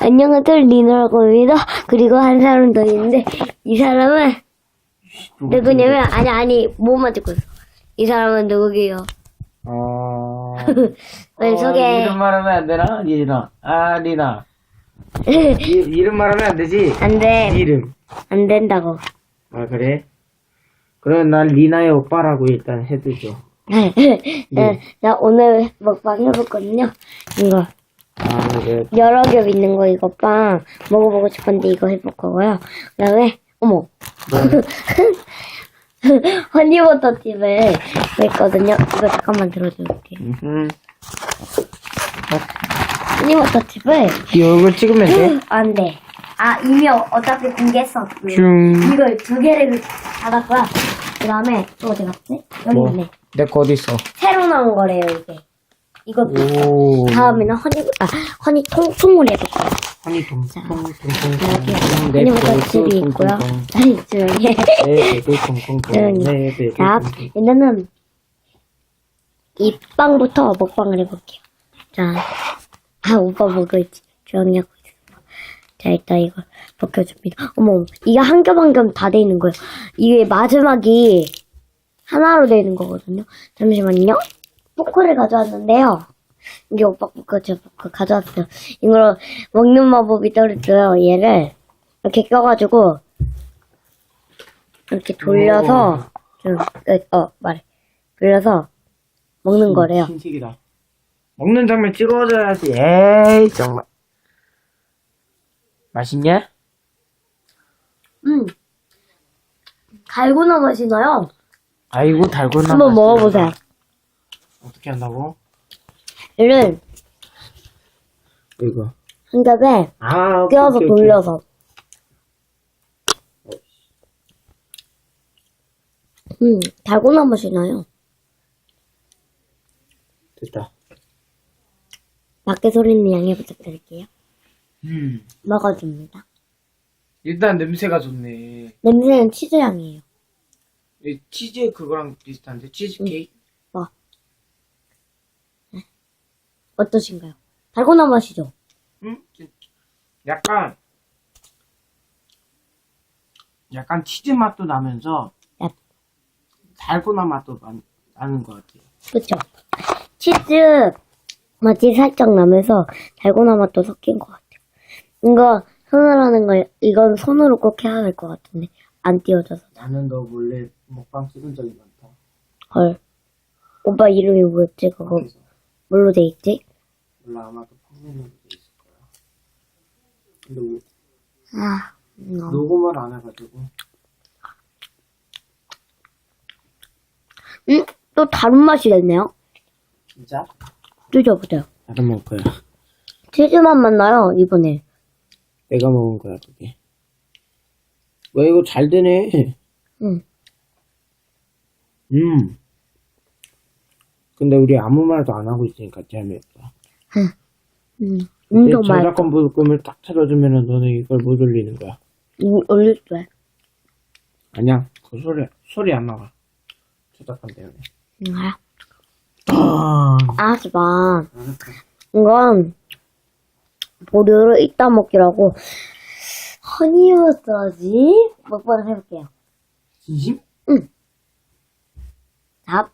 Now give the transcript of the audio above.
안녕하세요 리노라고 합니다. 그리고 한 사람 더 있는데 이 사람은 누구냐면 아니 아니 뭐만 찍고 있어. 이 사람은 누구게요? 어. 왜 어, 소개? 이름 말하면 안 되나? 리나. 아, 리나. 이, 이름 말하면 안 되지? 안돼 이름. 안 된다고. 아, 그래? 그럼 난 리나의 오빠라고 일단 해두죠. 네. 네. 나 오늘 먹방 해봤거든요. 이거 아, 그래. 여러 겹 있는 거 이거 빵 먹어보고 싶은데 이거 해볼 거고요. 그다음에 어머 허니버터 칩을 했거든요. 이거 잠깐만 들어줄게. 음. 허니버터 칩을 이 얼굴 찍으면 돼? 안 돼. 아 이미 어차피 공개했어. 슝. 이걸 두 개를 받았고요. 그다음에 또 어디 갔지? 여기 뭐? 있네. 내거 어딨어? 새로 나온 거래요 이게. 이거 오. 다음에는 허니 아 허니 통통을 해볼 거예요. 허니 통, 내 통, 통, 있고요. 통. 아니 조용히 해. 네, 통, 통. 조용히. 네, 베이비 자. 일단은 이 빵부터 먹방을 해볼게요. 자, 아 오빠 먹고 있지. 조용히 하고 있어. 자, 일단 이걸 벗겨줍니다. 어머, 이게 한 겹 한 겹 다 돼 있는 거예요. 이게 마지막이 하나로 돼 있는 거거든요. 잠시만요. 포크를 가져왔는데요. 이게 오빠 포크, 저 포크 가져왔어요. 이걸로 먹는 마법이 떨어져요. 얘를 이렇게 껴가지고 이렇게 돌려서 좀, 어, 어, 말해. 돌려서 먹는 거래요. 신식이다. 먹는 장면 찍어줘야지. 에이, 정말. 맛있냐? 음. 달고나 맛이 나요. 아이고, 달고나. 한번 맛있다. 먹어보세요. 어떻게 한다고? 얘를 이거. 한 겹에 아, 오케이, 껴서 오케이, 오케이. 돌려서. 음, 달고나 맛이 나요. 됐다. 밖에 소리는 양해 부탁드릴게요. 음. 먹어줍니다. 일단 냄새가 좋네. 냄새는 치즈 향이에요. 이 치즈 그거랑 비슷한데? 치즈 케이크? 어떠신가요? 달고나 맛이죠? 응? 약간, 약간 치즈 맛도 나면서, 야, 달고나 맛도 나, 나는 것 같아요. 그쵸? 치즈 맛이 살짝 나면서 달고나 맛도 섞인 것 같아요. 이거 손으로 하는 거, 이건 손으로 꼭 해야 할것 같은데. 안 띄워져서. 나는 너 몰래 먹방 찍은 적이 많다. 헐. 오빠 이름이 뭐였지? 그거 뭘로 돼 있지? 몰라 아마도 돼 있을 거야. 근데 뭐 아, 음, 어. 녹음을 안 해가지고 음? 또 다른 맛이 됐네요? 진짜? 드셔보세요. 나도 먹을 거야. 치즈 맛만 나요, 이번에. 내가 먹은 거야 그게. 왜 이거 잘 되네. 응. 음. 근데 우리 아무 말도 안 하고 있으니까 재미없다. 음, 내 엄청 맛있어. 저작권 부금을 딱 틀어주면은 너는 이걸 못 올리는 거야. 음, 올릴 때. 아니야. 그 소리 소리 안 나와. 저작권 때문에. 음, 알아. 아. 하지 마. 이건 보류를 이따 먹기라고 허니버터지 먹방을 해볼게요. 진심? 자,